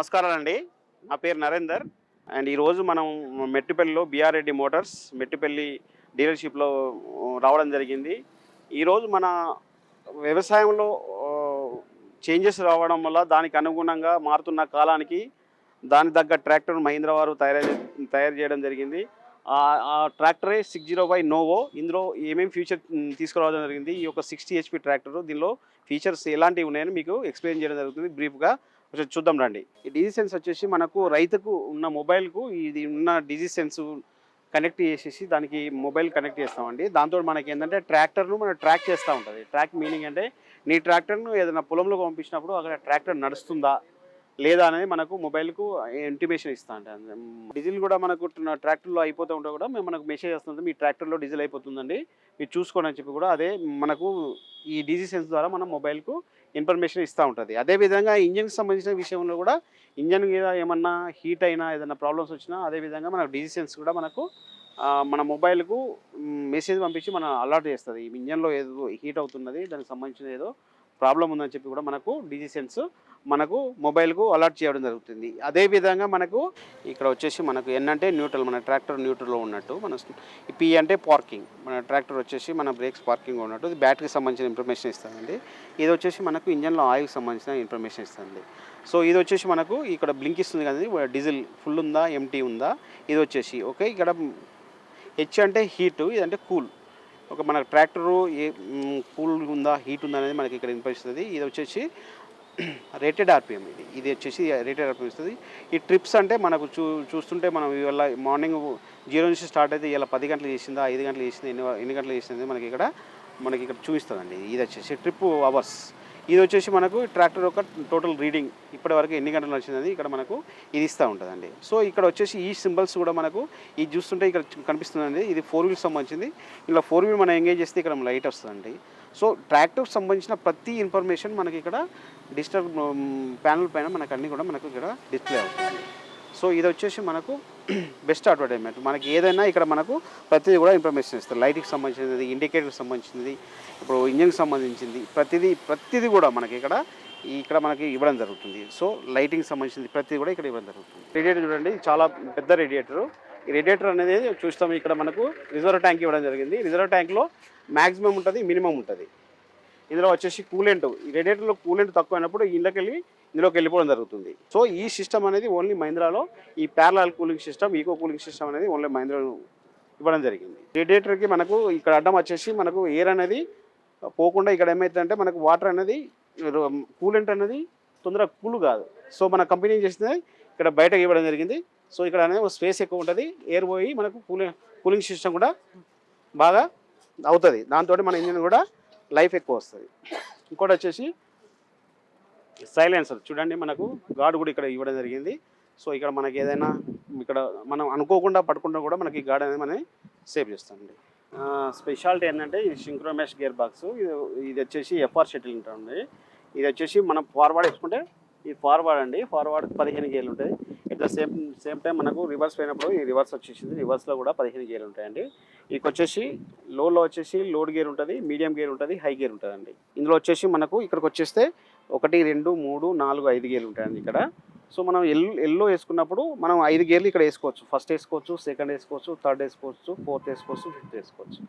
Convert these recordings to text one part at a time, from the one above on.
నమస్కారాలండి. నా పేరు నరేందర్. అండ్ ఈరోజు మనం మెట్టిపల్లిలో బిఆర్ రెడ్డి మోటార్స్ మెట్టిపల్లి డీలర్షిప్లో రావడం జరిగింది. ఈరోజు మన వ్యవసాయంలో చేంజెస్ రావడం వల్ల దానికి అనుగుణంగా మారుతున్న కాలానికి దాని తగ్గ ట్రాక్టర్ మహీంద్ర వారు తయారు తయారు చేయడం జరిగింది. ఆ- ట్రాక్టరే సిక్స్ జీరో ఫైవ్ నోవో. ఇందులో ఏమేమి ఫీచర్ తీసుకురావడం జరిగింది? ఈ యొక్క సిక్స్టీ హెచ్పి ట్రాక్టర్ దీనిలో ఫీచర్స్ ఎలాంటివి ఉన్నాయని మీకు ఎక్స్ప్లెయిన్ చేయడం జరుగుతుంది బ్రీఫ్గా. కొంచెం చూద్దాం రండి. ఈ డిజీ సెన్స్ వచ్చేసి మనకు రైతుకు ఉన్న మొబైల్కు ఇది ఉన్న డిజీ సెన్స్ కనెక్ట్ చేసేసి దానికి మొబైల్ కనెక్ట్ చేస్తామండి. దాంతో మనకి ఏంటంటే ట్రాక్టర్ను మనం ట్రాక్ చేస్తూ ఉంటుంది. ట్రాక్ మీనింగ్ అంటే నీ ట్రాక్టర్ను ఏదైనా పొలంలో పంపించినప్పుడు అక్కడ ట్రాక్టర్ నడుస్తుందా? లేదా అనేది మనకు మొబైల్కు ఇంటిమేషన్ ఇస్తా అంటే డీజిల్ కూడా మనకు ట్రాక్టర్లో అయిపోతూ ఉంటే కూడా మేము మనకు మెసేజ్ వస్తుంది మీ ట్రాక్టర్లో డీజిల్ అయిపోతుందండి. మీరు చూసుకోండి అని చెప్పి కూడా అదే మనకు ఈ డీజీ సెన్స్ ద్వారా మనం మొబైల్కు ఇన్ఫర్మేషన్ ఇస్తూ ఉంటుంది. అదేవిధంగా ఇంజన్కి సంబంధించిన విషయంలో కూడా ఇంజన్ మీద ఏమన్నా హీట్ అయినా ఏదైనా ప్రాబ్లమ్స్ వచ్చినా అదేవిధంగా మనకు డీజీ సెన్స్ కూడా మనకు మన మొబైల్కు మెసేజ్ పంపించి మన అలర్ట్ చేస్తుంది. ఈ ఇంజన్లో ఏదో హీట్ అవుతున్నది దానికి సంబంధించిన ఏదో ప్రాబ్లం ఉందని చెప్పి కూడా మనకు డీజీ సెన్స్ మనకు మొబైల్కు అలర్ట్ చేయడం జరుగుతుంది. అదేవిధంగా మనకు ఇక్కడ వచ్చేసి మనకు ఎన్ అంటే న్యూట్రల్ మన ట్రాక్టర్ న్యూట్రల్లో ఉన్నట్టు మన పి అంటే పార్కింగ్ మన ట్రాక్టర్ వచ్చేసి మన బ్రేక్స్ పార్కింగ్ ఉన్నట్టు ఇది బ్యాటరీకి సంబంధించిన ఇన్ఫర్మేషన్ ఇస్తుందండి ఇది వచ్చేసి మనకు ఇంజన్లో ఆయిల్కి సంబంధించిన ఇన్ఫర్మేషన్ ఇస్తుంది సో ఇది వచ్చేసి మనకు ఇక్కడ బ్లింక్ ఇస్తుంది కదండి డీజిల్ ఫుల్ ఉందా ఎంటీ ఉందా ఇది వచ్చేసి ఓకే ఇక్కడ హెచ్ అంటే హీట్ ఇదంటే కూల్. ఒక మన ట్రాక్టరు ఏ కూల్ ఉందా హీట్ ఉందా అనేది మనకి ఇక్కడ వినిపిస్తుంది ఇది వచ్చేసి రేటెడ్ ఆర్పిఎం ఇది. ఇది వచ్చేసి రేటెడ్ ఆర్పిఎం ఇస్తుంది. ఈ ట్రిప్స్ అంటే మనకు చూ చూస్తుంటే మనం ఇవాళ మార్నింగ్ జీరో నుంచి స్టార్ట్ అయితే ఇలా పది గంటలు చేసిందా ఐదు గంటలు చేసిందా ఎన్ని ఎన్ని గంటలు చేసింది మనకి ఇక్కడ మనకి ఇక్కడ చూపిస్తుందండి. ఇది వచ్చేసి ట్రిప్ అవర్స్ ఇది వచ్చేసి మనకు ట్రాక్టర్ యొక్క టోటల్ రీడింగ్ ఇప్పటి వరకు ఎన్ని గంటలు వచ్చింది ఇక్కడ మనకు ఇది ఇస్తూ ఉంటుందండి. సో ఇక్కడ వచ్చేసి ఈ సింబల్స్ కూడా మనకు ఇది చూస్తుంటే ఇక్కడ కనిపిస్తుందండి. ఇది ఫోర్ వీల్ సంబంధించింది. ఇలా ఫోర్ వీల్ మనం ఎంగేజ్ చేస్తే ఇక్కడ లైట్ వస్తుందండి. సో ట్రాక్టర్కి సంబంధించిన ప్రతి ఇన్ఫర్మేషన్ మనకి ఇక్కడ డిజిటల్ ప్యానల్ పైన మనకు అన్నీ కూడా మనకు ఇక్కడ డిస్ప్లే అవుతుంది. సో ఇది వచ్చేసి మనకు బెస్ట్ అడ్వర్టైజ్మెంట్. మనకి ఏదైనా ఇక్కడ మనకు ప్రతిదీ కూడా ఇన్ఫర్మేషన్ ఇస్తారు లైట్కి సంబంధించినది ఇండికేటర్కి సంబంధించింది ఇప్పుడు ఇంజిన్కి సంబంధించింది ప్రతిదీ ప్రతిదీ కూడా మనకి ఇక్కడ ఇక్కడ మనకి ఇవ్వడం జరుగుతుంది. సో లైటింగ్ సంబంధించింది ప్రతిదీ కూడా ఇక్కడ ఇవ్వడం జరుగుతుంది. రేడియేటర్ చూడండి చాలా పెద్ద రేడియేటరు ఈ రేడియేటర్ అనేది చూస్తాం ఇక్కడ మనకు రిజర్వ్ ట్యాంక్ ఇవ్వడం జరిగింది. రిజర్వ్ ట్యాంక్లో మ్యాక్సిమం ఉంటుంది మినిమం ఉంటుంది. ఇందులో వచ్చేసి కూలెంట్. ఈ రేడియేటర్లో కూలెంట్ తక్కువ అయినప్పుడు ఇళ్ళకి వెళ్ళి ఇందులోకి వెళ్ళిపోవడం జరుగుతుంది. సో ఈ సిస్టమ్ అనేది ఓన్లీ మహీంద్రాలో ఈ parallel cooling system eco cooling system అనేది ఓన్లీ మహీంద్రాలో ఇవ్వడం జరిగింది. రేడియేటర్కి మనకు ఇక్కడ అడ్డం వచ్చేసి మనకు ఎయిర్ అనేది పోకుండా ఇక్కడ ఏమవుతుందంటే మనకు వాటర్ అనేది కూలెంట్ అనేది తొందరగా కూల్ కాదు. సో మన కంపెనీ ఏం చేసింది? ఇక్కడ బయటకు ఇవ్వడం జరిగింది. సో ఇక్కడ అనేది స్పేస్ ఎక్కువ ఉంటుంది. ఎయిర్ పోయి మనకు కూలింగ్ కూలింగ్ సిస్టమ్ కూడా బాగా అవుతుంది. దాంతో మన ఇంజిన్ కూడా లైఫ్ ఎక్కువ వస్తుంది. ఇంకోటి వచ్చేసి సైలెన్సర్. చూడండి మనకు గాడ్ కూడా ఇక్కడ ఇవ్వడం జరిగింది. సో ఇక్కడ మనకి ఏదైనా ఇక్కడ మనం అనుకోకుండా పట్టుకుంటా కూడా మనకి గాడ్ అనేది మనం సేవ్ చేస్తామండి స్పెషాలిటీ ఏంటంటే ఇది సింక్రోమేష్ గేర్ బాక్స్. ఇది ఇది వచ్చేసి ఎఫ్ఆర్ షటిల్ ఉంటుంది ఇది వచ్చేసి మనం ఫార్వర్డ్ వేసుకుంటే ఇది ఫార్వర్డ్ అండి. ఫార్వర్డ్ పదిహేను గేర్లు ఉంటాయి. సేమ్ సేమ్ టైం మనకు రివర్స్ పోయినప్పుడు ఈ రివర్స్ వచ్చేసింది. రివర్స్లో కూడా పదిహేను గేర్లు ఉంటాయండి. ఇక వచ్చేసి లోలో వచ్చేసి లోడ్ గేర్ ఉంటుంది మీడియం గేర్ ఉంటుంది హై గేర్ ఉంటుందండి. ఇందులో వచ్చేసి మనకు ఇక్కడికి వచ్చేస్తే ఒకటి రెండు మూడు నాలుగు ఐదు గేర్లు ఉంటాయండి ఇక్కడ. సో మనం ఎల్ ఎల్లో వేసుకున్నప్పుడు మనం ఐదు గేర్లు ఇక్కడ వేసుకోవచ్చు. ఫస్ట్ వేసుకోవచ్చు సెకండ్ వేసుకోవచ్చు థర్డ్ వేసుకోవచ్చు ఫోర్త్ వేసుకోవచ్చు ఫిఫ్త్ వేసుకోవచ్చు.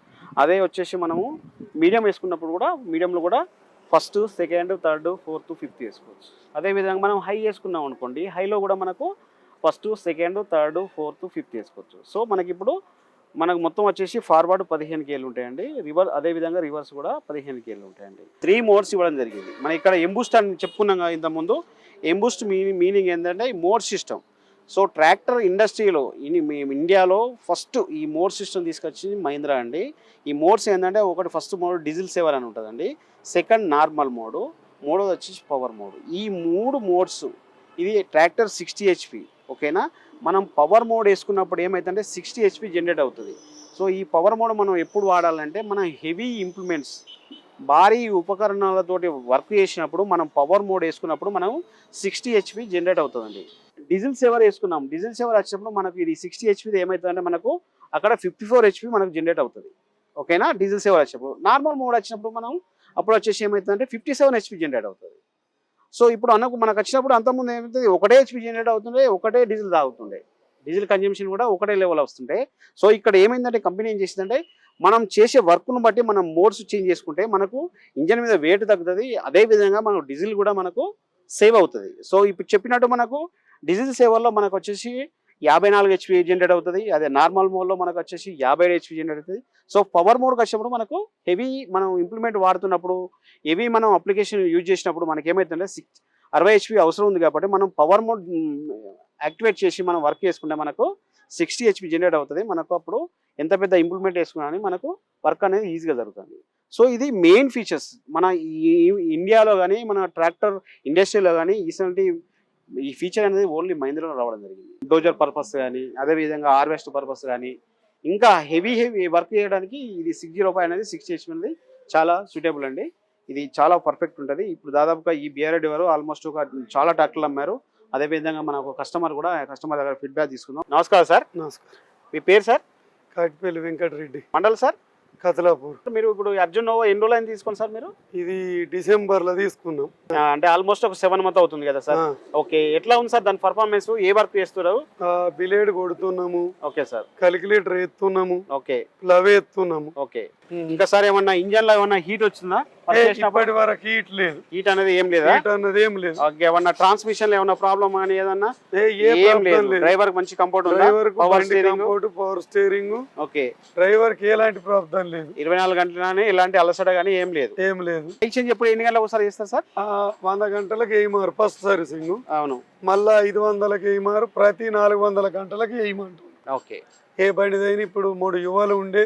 అదే వచ్చేసి మనము మీడియం వేసుకున్నప్పుడు కూడా మీడియంలో కూడా first second third fourth fifth వేసుకోవచ్చు. అదేవిధంగా మనం హై వేసుకున్నాం అనుకోండి హైలో కూడా మనకు first second third fourth fifth వేసుకోవచ్చు. సో మనకి ఇప్పుడు మనకు మొత్తం వచ్చేసి ఫార్వర్డ్ పదిహేను కేలు ఉంటాయండి. రివర్ అదేవిధంగా రివర్స్ కూడా పదిహేను కేలు ఉంటాయండి. త్రీ మోడ్స్ ఇవ్వడం జరిగింది. మనం ఇక్కడ ఎంబూస్ట్ అని చెప్పుకున్నాం ఇంతకుముందు. ఎంబూస్ట్ మీనింగ్ మీనింగ్ ఏంటంటే ఈ మోడ్ సిస్టమ్ సో ట్రాక్టర్ ఇండస్ట్రీలో ఇండియాలో ఫస్ట్ ఈ మోడ్ సిస్టమ్ తీసుకొచ్చింది మహీంద్రా అండి. ఈ మోడ్స్ ఏంటంటే ఒకటి ఫస్ట్ మోడ్ డీజిల్ సేవర్ అని ఉంటుందండి. Second normal mode. మూడోది వచ్చేసి పవర్ మోడ్. ఈ మూడు మోడ్స్ ఇది ట్రాక్టర్ సిక్స్టీ హెచ్పి. ఓకేనా? మనం పవర్ మోడ్ వేసుకున్నప్పుడు ఏమైతుందంటే సిక్స్టీ హెచ్పి జనరేట్ అవుతుంది. సో ఈ పవర్ మోడ్ మనం ఎప్పుడు వాడాలంటే మనం హెవీ ఇంప్లిమెంట్స్ భారీ ఉపకరణాలతోటి వర్క్ చేసినప్పుడు మనం పవర్ మోడ్ వేసుకున్నప్పుడు మనం సిక్స్టీ హెచ్పి జనరేట్ అవుతుందండి. డీజిల్ సేవర్ వేసుకున్నాం. డీజిల్ సేవర్ వచ్చినప్పుడు మనకు ఇది సిక్స్టీ హెచ్పి ఏమవుతుందంటే మనకు అక్కడ ఫిఫ్టీ ఫోర్ హెచ్పి మనకు జనరేట్ అవుతుంది. ఓకేనా? డీజిల్ సేవర్ వచ్చినప్పుడు. నార్మల్ మోడ్ వచ్చినప్పుడు మనం అప్పుడు వచ్చేసి ఏమవుతుందంటే ఫిఫ్టీ సెవెన్ హెచ్పి జనరేట్ అవుతుంది. సో ఇప్పుడు అన్నకు మనకు వచ్చినప్పుడు అంతకుముందు ఏమవుతుంది ఒకటే హెచ్పి జనరేట్ అవుతుండే ఒకటే డీజిల్ తాగుతుండే. డీజిల్ కన్జంప్షన్ కూడా ఒకటే లెవెల్ వస్తుండే. సో ఇక్కడ ఏమైందంటే కంపెనీ ఏం చేసిందంటే మనం చేసే వర్క్ను బట్టి మనం మోడ్స్ చేంజ్ చేసుకుంటే మనకు ఇంజన్ మీద వెయిట్ తగ్గుతుంది. అదే విధంగా మనకు డీజిల్ కూడా మనకు సేవ్ అవుతుంది. సో ఇప్పుడు చెప్పినట్టు మనకు డీజిల్ సేవల్లో మనకు వచ్చేసి యాభై నాలుగు హెచ్పి జనరేట్ అవుతుంది. అదే నార్మల్ మోడ్లో మనకు వచ్చేసి యాభై ఏడు హెచ్పి జనరేట్ అవుతుంది. సో పవర్ మోడ్కి వచ్చినప్పుడు మనకు హెవీ మనం ఇంప్లిమెంట్ వాడుతున్నప్పుడు హెవీ మనం అప్లికేషన్ యూజ్ చేసినప్పుడు మనకి ఏమవుతుందంటే సిక్స్ అరవై హెచ్పి అవసరం ఉంది కాబట్టి మనం పవర్ మోడ్ యాక్టివేట్ చేసి మనం వర్క్ చేసుకుంటే మనకు సిక్స్టీ హెచ్పి జనరేట్ అవుతుంది. మనకు అప్పుడు ఎంత పెద్ద ఇంప్లిమెంట్ వేసుకున్నా మనకు వర్క్ అనేది ఈజీగా జరుగుతుంది. సో ఇది మెయిన్ ఫీచర్స్. మన ఈ ఇండియాలో కానీ మన ట్రాక్టర్ ఇండస్ట్రీలో కానీ ఇటువంటి ఈ ఫీచర్ అనేది ఓన్లీ మహీంద్రాలో రావడం జరిగింది. డోజర్ పర్పస్ కానీ అదేవిధంగా హార్వెస్ట్ పర్పస్ కానీ ఇంకా హెవీ హెవీ వర్క్ చేయడానికి ఇది సిక్స్ జీరో ఫైవ్ అనేది సిక్స్ హెచ్పి అనేది చాలా సూటబుల్ అండి. ఇది చాలా పర్ఫెక్ట్ ఉంటుంది. ఇప్పుడు దాదాపుగా ఈ బిఆర్ఐడి వారు ఆల్మోస్ట్ ఒక చాలా ట్రాక్టర్లు అమ్మారు. అదేవిధంగా మనకు కస్టమర్ కూడా కస్టమర్ దగ్గర ఫీడ్బ్యాక్ తీసుకుందాం. నమస్కారం సార్. నమస్కారం. మీ పేరు సార్? కాటిపల్లి వెంకటరెడ్డి. మండల్ సార్? కతలాపూర్ మీరు ఇప్పుడు అర్జున్ నోవో ఎన్ని రోజులు అయింది తీసుకోండి సార్ మీరు? ఇది డిసెంబర్లో తీసుకున్నాం అంటే ఆల్మోస్ట్ ఒక సెవెన్ మంత్ అవుతుంది కదా సార్? ఓకే ఎట్లా ఉంది సార్ దాని పర్ఫార్మెన్స్ ఏ వర్క్ చేస్తున్నారు? బిలేడ్ కొడుతున్నాము. Okay sir. కలిక్యులేటర్ ఎత్తున్నాము. ఓకే. ప్లవ్ ఎత్తున్నాము. ఓకే. ఇంకా సార్ ఏమన్నా ఇంజన్లో ఏమన్నా హీట్ వచ్చిందా? ఇప్పటి వరకు హీట్ లేదు. హీట్ అనేది ఏం లేదా? హీట్ అన్నది ఏం లేదు. ఓకే ఏమన్నా ట్రాన్స్మిషన్లో ఏమన్నా ప్రాబ్లమ్ అని ఏదన్నా? ఏ లేదు. డ్రైవర్ మంచి comfort driver power steering comfort power steering okay. డ్రైవర్కి ఎలాంటి ప్రాబ్లం లేదు. ఇరవై నాలుగు గంటలనే ఎలాంటి అలసట కానీ ఏం లేదు. ఏం లేదు. ఎక్స్చేంజ్ ఎప్పుడు ఎన్ని గంటలకు ఒకసారి చేస్తారు సార్? వంద గంటలకు వేయమారు ఫస్ట్ సర్వీసింగ్ అవును. మళ్ళా ఐదు వందలకి వేయమారు ప్రతి నాలుగు వందల గంటలకు వేయమంటారు. ఓకే. ఏ బండిదైనా ఇప్పుడు మూడు యువలు ఉండే.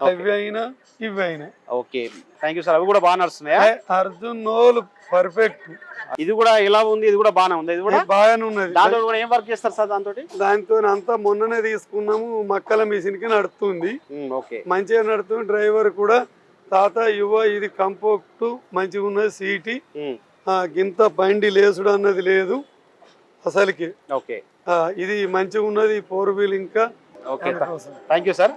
అవి అయినా ఇవి అయినా. ఓకే థ్యాంక్ యూ సార్ అవి కూడా బాగా నడుస్తున్నాయా? అర్జున్ నోలు పర్ఫెక్ట్ ఇది కూడా ఎలా ఉంది ఇది కూడా బాగానే ఉంది. ఇది కూడా బాగానే ఉన్నది. దాంతో కూడా ఏం వర్క్ చేస్తారు సార్ దాంతో దాంతో అంతా మొన్ననే తీసుకున్నాము మక్కల మిషన్కి నడుస్తుంది. ఓకే మంచిగా నడుతుంది డ్రైవర్ కూడా. తాత యువ ఇది కంఫర్ట్ మంచిగా ఉన్నది సీటీ. ఆ, గింత బండి లేసుడు అన్నది లేదు అసలుకి. ఓకే ఇది మంచిగా ఉన్నది ఫోర్ వీల్ ఇంకా. ఓకే. Thank you sir